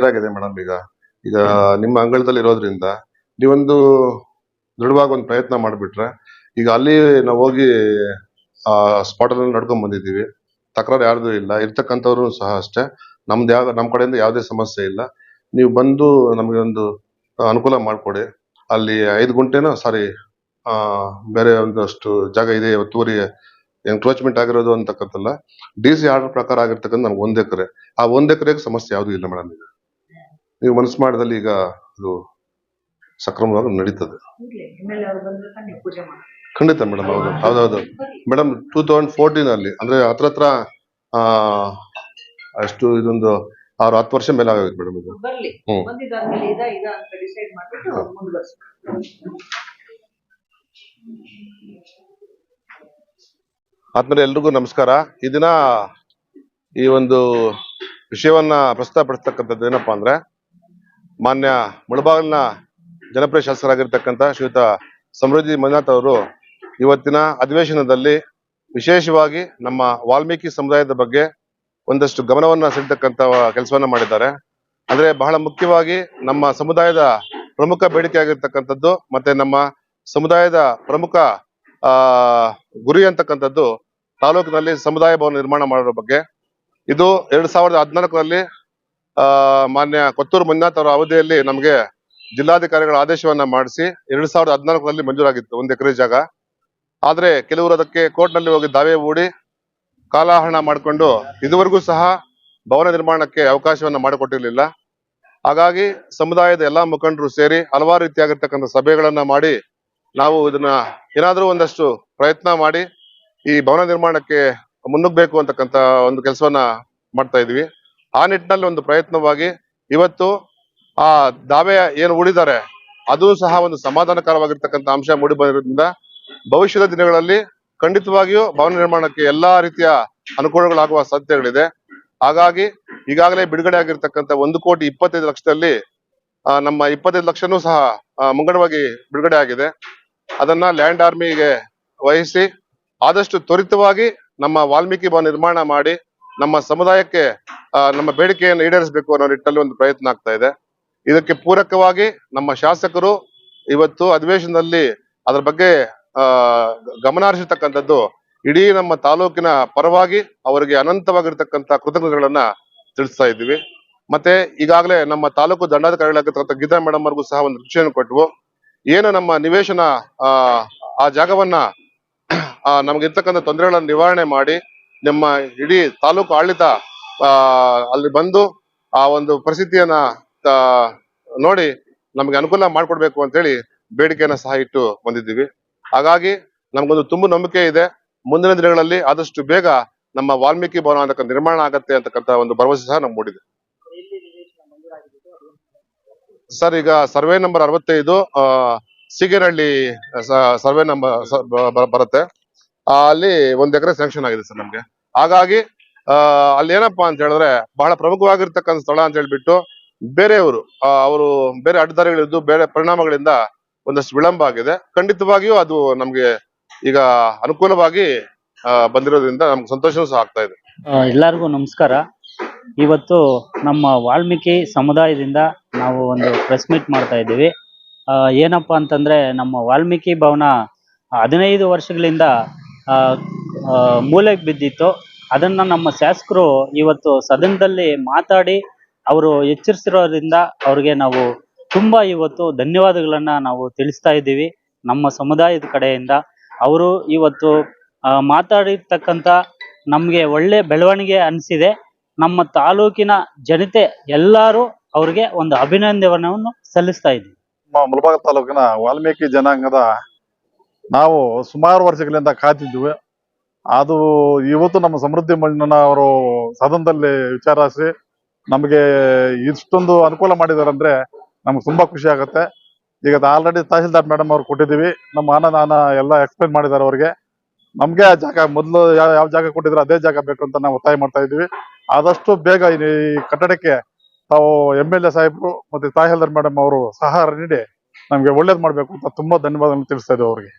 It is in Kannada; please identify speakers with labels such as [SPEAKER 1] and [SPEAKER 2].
[SPEAKER 1] ಹಿರಿಯರಾಗಿದೆ ಮೇಡಮ್ ಈಗ. ಈಗ ನಿಮ್ಮ ಅಂಗಳದಲ್ಲಿ ಇರೋದ್ರಿಂದ ನೀವೊಂದು ದೃಢವಾಗಿ ಒಂದು ಪ್ರಯತ್ನ ಮಾಡಿಬಿಟ್ರೆ ಈಗ ಅಲ್ಲಿ ನಾವು ಹೋಗಿ ಆ ಸ್ಪಾಟ್ ಅಲ್ಲಿ ನಡ್ಕೊಂಡ್ ಬಂದಿದ್ದೀವಿ. ತಕರಾರು ಯಾರ್ದು ಇಲ್ಲ. ಇರ್ತಕ್ಕಂಥವ್ರು ಸಹ ಅಷ್ಟೇ. ನಮ್ದು ಯಾವ ನಮ್ಮ ಕಡೆಯಿಂದ ಯಾವುದೇ ಸಮಸ್ಯೆ ಇಲ್ಲ. ನೀವು ಬಂದು ನಮಗೆ ಒಂದು ಅನುಕೂಲ ಮಾಡಿಕೊಡಿ. ಅಲ್ಲಿ ಐದು ಗುಂಟೆನೋ ಸಾರಿ ಆ ಬೇರೆ ಒಂದಷ್ಟು ಜಾಗ ಇದೆ ಒತ್ತುವರಿ ಎನ್ಕ್ರೋಚ್ಮೆಂಟ್ ಆಗಿರೋದು ಅಂತಕ್ಕಂಥಲ್ಲ ಡಿ ಸಿ ಆರ್ಡರ್ ಪ್ರಕಾರ ಆಗಿರ್ತಕ್ಕಂಥ ನಮ್ಗೆ ಒಂದ್ ಎಕರೆ. ಆ ಒಂದ್ ಎಕರೆಗೆ ಸಮಸ್ಯೆ ಯಾವುದೂ ಇಲ್ಲ ಮೇಡಮ್ ಈಗ. ನೀವು ಮನಸ್ಸು ಮಾಡಿದಲ್ಲಿ ಈಗ ಅದು ಸಕ್ರಮವಾಗಿ ನಡೀತದೆ. ಖಂಡಿತ ಮೇಡಮ್ ಹೌದು ಹೌದೌದು. ಮೇಡಮ್ ಟೂ ತೌಸಂಡ್ ಫೋರ್ಟೀನ್ ಅಲ್ಲಿ ಅಂದ್ರೆ ಹತ್ರ ಹತ್ರ ಅಷ್ಟು ಇದೊಂದು ಆರು ಹತ್ತು ವರ್ಷ ಮೇಲೆ ಆಗೋಯ್ತು ಮೇಡಮ್ ಇದು. ಆದ್ಮೇಲೆ ಎಲ್ರಿಗೂ ನಮಸ್ಕಾರ. ಈ ದಿನ ಈ ಒಂದು ವಿಷಯವನ್ನ ಪ್ರಸ್ತಾಪಡಿಸ್ತಕ್ಕಂಥದ್ದು ಏನಪ್ಪಾ ಅಂದ್ರೆ ಮಾನ್ಯ ಮುಳಬಾಗಿಲಿನ ಜನಪ್ರಿಯ ಶಾಸಕರಾಗಿರ್ತಕ್ಕಂಥ ಶ್ರೀಯುತ ಸಮೃದ್ಧಿ ಮಂಜುನಾಥ್ ಅವರು ಇವತ್ತಿನ ಅಧಿವೇಶನದಲ್ಲಿ ವಿಶೇಷವಾಗಿ ನಮ್ಮ ವಾಲ್ಮೀಕಿ ಸಮುದಾಯದ ಬಗ್ಗೆ ಒಂದಷ್ಟು ಗಮನವನ್ನು ಸೆಳೆತಕ್ಕಂಥ ಕೆಲಸವನ್ನ ಮಾಡಿದ್ದಾರೆ. ಅಂದ್ರೆ ಬಹಳ ಮುಖ್ಯವಾಗಿ ನಮ್ಮ ಸಮುದಾಯದ ಪ್ರಮುಖ ಬೇಡಿಕೆ ಆಗಿರ್ತಕ್ಕಂಥದ್ದು ಮತ್ತೆ ನಮ್ಮ ಸಮುದಾಯದ ಪ್ರಮುಖ ಗುರಿ ಅಂತಕ್ಕಂಥದ್ದು ತಾಲೂಕಿನಲ್ಲಿ ಸಮುದಾಯ ಭವನ ನಿರ್ಮಾಣ ಮಾಡೋದ್ರ ಬಗ್ಗೆ. ಇದು ಎರಡ್ ಸಾವಿರದ ಹದಿನಾಲ್ಕರಲ್ಲಿ ಮಾನ್ಯ ಕೊತ್ತೂರು ಮಂಜುನಾಥ್ ಅವರ ಅವಧಿಯಲ್ಲಿ ನಮಗೆ ಜಿಲ್ಲಾಧಿಕಾರಿಗಳ ಆದೇಶವನ್ನ ಮಾಡಿಸಿ ಎರಡ್ ಸಾವಿರದ ಹದಿನಾಲ್ಕರಲ್ಲಿ ಮಂಜೂರಾಗಿತ್ತು ಒಂದು ಎಕರೆ ಜಾಗ. ಆದ್ರೆ ಕೆಲವರು ಅದಕ್ಕೆ ಕೋರ್ಟ್ನಲ್ಲಿ ಹೋಗಿ ದಾವೆ ಹೂಡಿ ಕಾಲಹರಣ ಮಾಡಿಕೊಂಡು ಇದುವರೆಗೂ ಸಹ ಭವನ ನಿರ್ಮಾಣಕ್ಕೆ ಅವಕಾಶವನ್ನ ಮಾಡಿಕೊಟ್ಟಿರಲಿಲ್ಲ. ಹಾಗಾಗಿ ಸಮುದಾಯದ ಎಲ್ಲಾ ಮುಖಂಡರು ಸೇರಿ ಹಲವಾರು ರೀತಿಯಾಗಿರ್ತಕ್ಕಂಥ ಸಭೆಗಳನ್ನ ಮಾಡಿ ನಾವು ಇದನ್ನ ಏನಾದ್ರೂ ಒಂದಷ್ಟು ಪ್ರಯತ್ನ ಮಾಡಿ ಈ ಭವನ ನಿರ್ಮಾಣಕ್ಕೆ ಮುನ್ನುಗ್ಬೇಕು ಅಂತಕ್ಕಂತ ಒಂದು ಕೆಲಸವನ್ನ ಮಾಡ್ತಾ ಇದೀವಿ. ಆ ನಿಟ್ಟಿನಲ್ಲಿ ಒಂದು ಪ್ರಯತ್ನವಾಗಿ ಇವತ್ತು ಆ ದಾವೆ ಏನು ಉಳಿದಾರೆ ಅದು ಸಹ ಒಂದು ಸಮಾಧಾನಕರವಾಗಿರ್ತಕ್ಕಂಥ ಅಂಶ ಮೂಡಿ ಬಂದಿರೋದ್ರಿಂದ ಭವಿಷ್ಯದ ದಿನಗಳಲ್ಲಿ ಖಂಡಿತವಾಗಿಯೂ ಭವನ ನಿರ್ಮಾಣಕ್ಕೆ ಎಲ್ಲಾ ರೀತಿಯ ಅನುಕೂಲಗಳಾಗುವ ಸಾಧ್ಯತೆಗಳಿದೆ. ಹಾಗಾಗಿ ಈಗಾಗಲೇ ಬಿಡುಗಡೆ ಆಗಿರ್ತಕ್ಕಂಥ ಒಂದು ಕೋಟಿ ಇಪ್ಪತ್ತೈದು ಲಕ್ಷದಲ್ಲಿ ನಮ್ಮ ಇಪ್ಪತ್ತೈದು ಲಕ್ಷನೂ ಸಹ ಮುಂಗಡವಾಗಿ ಬಿಡುಗಡೆ ಆಗಿದೆ. ಅದನ್ನ ಲ್ಯಾಂಡ್ ಆರ್ಮಿಗೆ ವಹಿಸಿ ಆದಷ್ಟು ತ್ವರಿತವಾಗಿ ನಮ್ಮ ವಾಲ್ಮೀಕಿ ಭವನ ನಿರ್ಮಾಣ ಮಾಡಿ ನಮ್ಮ ಸಮುದಾಯಕ್ಕೆ ನಮ್ಮ ಬೇಡಿಕೆಯನ್ನು ಈಡೇರಿಸಬೇಕು ಅನ್ನೋ ನಿಟ್ಟಿನಲ್ಲಿ ಒಂದು ಪ್ರಯತ್ನ ಆಗ್ತಾ ಇದೆ. ಇದಕ್ಕೆ ಪೂರಕವಾಗಿ ನಮ್ಮ ಶಾಸಕರು ಇವತ್ತು ಅಧಿವೇಶನದಲ್ಲಿ ಅದರ ಬಗ್ಗೆ, ಆ ಗಮನ ಹರಿಸಿರ್ತಕ್ಕಂಥದ್ದು ಇಡೀ ನಮ್ಮ ತಾಲೂಕಿನ ಪರವಾಗಿ ಅವರಿಗೆ ಅನಂತವಾಗಿರ್ತಕ್ಕಂಥ ಕೃತಜ್ಞತೆಗಳನ್ನ ತಿಳಿಸ್ತಾ ಇದ್ದೀವಿ. ಮತ್ತೆ ಈಗಾಗಲೇ ನಮ್ಮ ತಾಲೂಕು ದಂಡಾಧಿಕಾರಿಗಳಾಗಿರ್ತಕ್ಕಂಥ ಗೀತಾ ಮೇಡಮ್ ಅವ್ರಿಗೂ ಸಹ ಒಂದು ವಿಷಯವನ್ನು ಕೊಟ್ಟವು ಏನು ನಮ್ಮ ನಿವೇಶನ, ಆ ಜಾಗವನ್ನ, ಆ ನಮ್ಗಿರ್ತಕ್ಕಂಥ ತೊಂದರೆಗಳನ್ನ ನಿವಾರಣೆ ಮಾಡಿ ನಮ್ಮ ಇಡೀ ತಾಲೂಕು ಆಡಳಿತ ಅಲ್ಲಿ ಬಂದು ಆ ಒಂದು ಪರಿಸ್ಥಿತಿಯನ್ನ ನೋಡಿ ನಮಗೆ ಅನುಕೂಲ ಮಾಡಿಕೊಡ್ಬೇಕು ಅಂತ ಹೇಳಿ ಬೇಡಿಕೆಯನ್ನ ಸಹ ಇಟ್ಟು ಬಂದಿದ್ದೀವಿ. ಹಾಗಾಗಿ ನಮ್ಗೊಂದು ತುಂಬ ನಂಬಿಕೆ ಇದೆ. ಮುಂದಿನ ದಿನಗಳಲ್ಲಿ ಆದಷ್ಟು ಬೇಗ ನಮ್ಮ ವಾಲ್ಮೀಕಿ ಭವನ ಅಂತಕ್ಕಂಥ ನಿರ್ಮಾಣ ಆಗತ್ತೆ ಅಂತಕ್ಕಂಥ ಒಂದು ಭರವಸೆ ಸಹ ನಮ್ಗೆ ಮೂಡಿದೆ. ಸರ್, ಈಗ ಸರ್ವೆ ನಂಬರ್ ಅರವತ್ತೈದು ಸಿಗೇನಹಳ್ಳಿ ಸರ್ವೆ ನಂಬರ್ ಬರುತ್ತೆ. ಅಲ್ಲಿ ಒಂದ್ ಎಕರೆ ಸ್ಯಾಂಕ್ಷನ್ ಆಗಿದೆ ಸರ್ ನಮ್ಗೆ. ಹಾಗಾಗಿ ಅಲ್ಲಿ ಏನಪ್ಪಾ ಅಂತ ಹೇಳಿದ್ರೆ ಬಹಳ ಪ್ರಮುಖವಾಗಿರ್ತಕ್ಕಂಥ ಸ್ಥಳ ಅಂತ ಹೇಳ್ಬಿಟ್ಟು ಬೇರೆಯವರು ಅವರು ಬೇರೆ ಅಡ್ಡದಾರಿಗಳಿದ್ದು ಬೇರೆ ಪರಿಣಾಮಗಳಿಂದ ಒಂದಷ್ಟು ವಿಳಂಬ ಆಗಿದೆ. ಖಂಡಿತವಾಗಿಯೂ ಅದು ನಮ್ಗೆ ಈಗ ಅನುಕೂಲವಾಗಿ ಬಂದಿರೋದ್ರಿಂದ ನಮ್ಗೆ ಸಂತೋಷನೂ ಸಹ ಆಗ್ತಾ ಇದೆ.
[SPEAKER 2] ಎಲ್ಲರಿಗೂ ನಮಸ್ಕಾರ. ಇವತ್ತು ನಮ್ಮ ವಾಲ್ಮೀಕಿ ಸಮುದಾಯದಿಂದ ನಾವು ಒಂದು ಪ್ರೆಸ್ ಮೀಟ್ ಮಾಡ್ತಾ ಇದ್ದೀವಿ. ಏನಪ್ಪಾ ಅಂತಂದ್ರೆ ನಮ್ಮ ವಾಲ್ಮೀಕಿ ಭವನ ಹದಿನೈದು ವರ್ಷಗಳಿಂದ ಮೂಲೆಗೆ ಬಿದ್ದಿತ್ತು. ಅದನ್ನ ನಮ್ಮ ಶಾಸಕರು ಇವತ್ತು ಸದನದಲ್ಲಿ ಮಾತಾಡಿ ಅವರು ಎಚ್ಚರಿಸಿರೋದ್ರಿಂದ ಅವ್ರಿಗೆ ನಾವು ತುಂಬಾ ಇವತ್ತು ಧನ್ಯವಾದಗಳನ್ನ ನಾವು ತಿಳಿಸ್ತಾ ಇದ್ದೀವಿ. ನಮ್ಮ ಸಮುದಾಯದ ಕಡೆಯಿಂದ ಅವರು ಇವತ್ತು ಮಾತಾಡಿರ್ತಕ್ಕಂಥ ನಮಗೆ ಒಳ್ಳೆ ಬೆಳವಣಿಗೆ ಅನಿಸಿದೆ. ನಮ್ಮ ತಾಲೂಕಿನ ಜನತೆ ಎಲ್ಲರೂ ಅವ್ರಿಗೆ ಒಂದು ಅಭಿನಂದನವನ್ನು ಸಲ್ಲಿಸ್ತಾ ಇದ್ದೀವಿ.
[SPEAKER 3] ಮುಳಬಾಗ ತಾಲೂಕಿನ ವಾಲ್ಮೀಕಿ ಜನಾಂಗದ ನಾವು ಸುಮಾರು ವರ್ಷಗಳಿಂದ ಕಾತಿದ್ವಿ ಅದು ಇವತ್ತು ನಮ್ಮ ಸಮೃದ್ಧಿ ಮಣ್ಣನ ಅವರು ಸದನದಲ್ಲಿ ವಿಚಾರಿಸಿ ನಮಗೆ ಇಷ್ಟೊಂದು ಅನುಕೂಲ ಮಾಡಿದಾರೆ ಅಂದ್ರೆ ನಮ್ಗೆ ತುಂಬಾ ಖುಷಿ ಆಗುತ್ತೆ. ಈಗ ಆಲ್ರೆಡಿ ತಹಸೀಲ್ದಾರ್ ಮೇಡಮ್ ಅವ್ರು ಕೊಟ್ಟಿದ್ದೀವಿ. ನಮ್ಮ ಅಣ್ಣ ನಾನ ಎಲ್ಲ ಎಕ್ಸ್ಪ್ಲೈನ್ ಮಾಡಿದ್ದಾರೆ ಅವ್ರಿಗೆ. ನಮಗೆ ಆ ಜಾಗ ಮೊದಲು ಯಾವ ಜಾಗ ಕೊಟ್ಟಿದ್ರು ಅದೇ ಜಾಗ ಬೇಕು ಅಂತ ನಾವು ಒತ್ತಾಯ ಮಾಡ್ತಾ ಇದ್ದೀವಿ. ಆದಷ್ಟು ಬೇಗ ಈ ಕಟ್ಟಡಕ್ಕೆ ತಾವು ಎಂ ಎಲ್ ಎ ಸಾಹೇಬರು ಮತ್ತೆ ತಹಸೀಲ್ದಾರ್ ಮೇಡಮ್ ಅವರು ಸಹಕಾರ ನೀಡಿ ನಮ್ಗೆ ಒಳ್ಳೇದು ಮಾಡಬೇಕು ಅಂತ ತುಂಬಾ ಧನ್ಯವಾದಗಳು ತಿಳಿಸ್ತಾ ಇದ್ದೇವೆ ಅವ್ರಿಗೆ.